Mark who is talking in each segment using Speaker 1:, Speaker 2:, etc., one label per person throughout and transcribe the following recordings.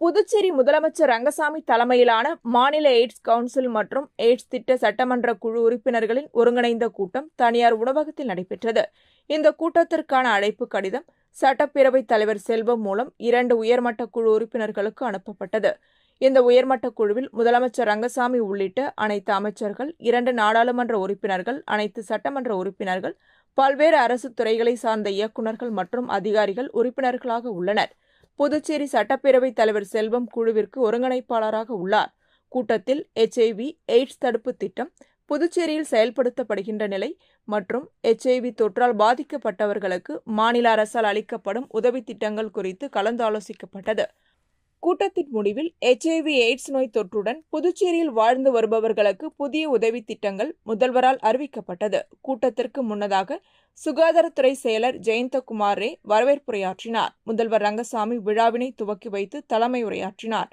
Speaker 1: புதுச்சேரி முதலமைச்சர் ரங்கசாமி தலைமையிலான மாநில எய்ட்ஸ் கவுன்சில் மற்றும் எய்ட்ஸ் திட்ட சட்டமன்ற குழு உறுப்பினர்களின் ஒருங்கிணைந்த கூட்டம் தனியார் உணவகத்தில் நடைபெற்றது. இந்த கூட்டத்திற்கான அழைப்பு கடிதம் சட்டப்பேரவைத் தலைவர் செல்வம் மூலம் இரண்டு உயர்மட்ட குழு உறுப்பினர்களுக்கு அனுப்பப்பட்டது. இந்த உயர்மட்ட குழுவில் முதலமைச்சர் ரங்கசாமி உள்ளிட்ட அனைத்து அமைச்சர்கள் இரண்டு நாடாளுமன்ற உறுப்பினர்கள் அனைத்து சட்டமன்ற உறுப்பினர்கள் பல்வேறு அரசு துறைகளை சார்ந்த இயக்குநர்கள் மற்றும் அதிகாரிகள் உறுப்பினர்களாக உள்ளனர். புதுச்சேரி சட்டப்பேரவைத் தலைவர் செல்வம் குழுவிற்கு ஒருங்கிணைப்பாளராக உள்ளார். கூட்டத்தில் எச்ஐவி எய்ட்ஸ் தடுப்பு திட்டம் புதுச்சேரியில் செயல்படுத்தப்படுகின்ற நிலை மற்றும் எச்ஐவி தொற்றால் பாதிக்கப்பட்டவர்களுக்கு மாநில அரசால் அளிக்கப்படும் உதவி திட்டங்கள் குறித்து கலந்தாலோசிக்கப்பட்டது. கூட்டத்தின் முடிவில் எச்ஐவி எய்ட்ஸ் நோய் தொற்றுடன் புதுச்சேரியில் வாழ்ந்து வருபவர்களுக்கு புதிய உதவி திட்டங்கள் முதல்வரால் அறிவிக்கப்பட்டது. கூட்டத்திற்கு முன்னதாக சுகாதாரத்துறை செயலர் ஜெயந்தகுமார் ரே வரவேற்புரையாற்றினார். முதல்வர் ரங்கசாமி விழாவினை துவக்கி வைத்து தலைமை உரையாற்றினார்.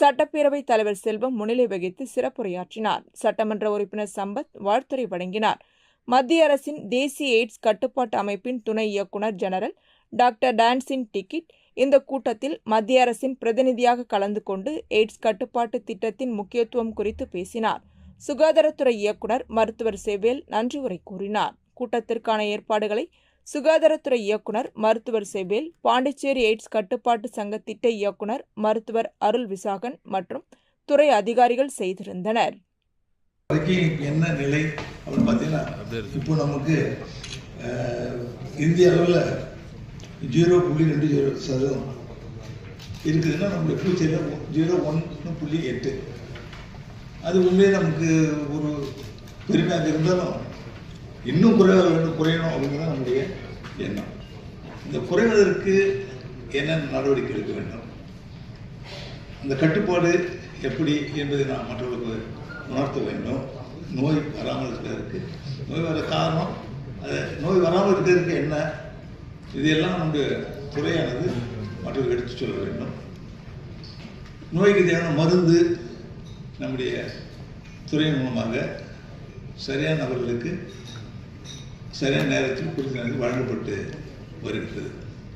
Speaker 1: சட்டப்பேரவை தலைவர் செல்வம் முன்னிலை வகித்து சிறப்புரையாற்றினார். சட்டமன்ற உறுப்பினர் சம்பத் வாழ்த்துறை வழங்கினார். மத்திய அரசின் தேசிய எய்ட்ஸ் கட்டுப்பாட்டு அமைப்பின் துணை இயக்குநர் ஜெனரல் டாக்டர் டான்சின் டிக்கிட் இந்த கூட்டத்தில் மத்திய அரசின் பிரதிநிதியாக கலந்து கொண்டு எய்ட்ஸ் கட்டுப்பாட்டு திட்டத்தின் முக்கியத்துவம் குறித்து பேசினார். சுகாதாரத்துறை இயக்குனர் மருத்துவர் செவேல் நன்றி உரை கூறினார். கூட்டத்திற்கான ஏற்பாடுகளை சுகாதாரத்துறை இயக்குனர் மருத்துவர் செவேல் பாண்டிச்சேரி எய்ட்ஸ் கட்டுப்பாட்டு சங்க திட்ட இயக்குனர் மருத்துவர் அருள் விசாகன் மற்றும் துறை அதிகாரிகள் செய்திருந்தனர்.
Speaker 2: என்ன நிலை அப்படின்னு பார்த்தீங்கன்னா இப்போ நமக்கு இந்திய அளவில் ஜீரோ புள்ளி ரெண்டு ஜீரோ சதவீதம். இருக்குதுன்னா நம்மளுடைய ஃபியூச்சரில் ஜீரோ ஒன்று புள்ளி எட்டு. அது உண்மையே நமக்கு ஒரு பெருமையாக இருந்தாலும் இன்னும் குறைய வேண்டும் குறையணும் அப்படிங்கிறது நம்முடைய எண்ணம். இந்த குறைவதற்கு என்னென்ன நடவடிக்கை எடுக்க வேண்டும்? அந்த கட்டுப்பாடு எப்படி என்பதை நாம் மற்றவர்களுக்கு உணர்த்த வேண்டும். நோய் வராமல் இருக்கிறதுக்கு. நோய் வர காரணம் அது நோய் வராமல் இருக்கிறதுக்கு என்ன? இதையெல்லாம் நம்முடைய துறையானது மற்றவர்கள் எடுத்து சொல்ல வேண்டும். நோய்க்கு தேவையான மருந்து நம்முடைய துறையின் மூலமாக சரியான நபர்களுக்கு சரியான நேரத்தில் குறித்த நேரத்தில் வழங்கப்பட்டு வருகிறது.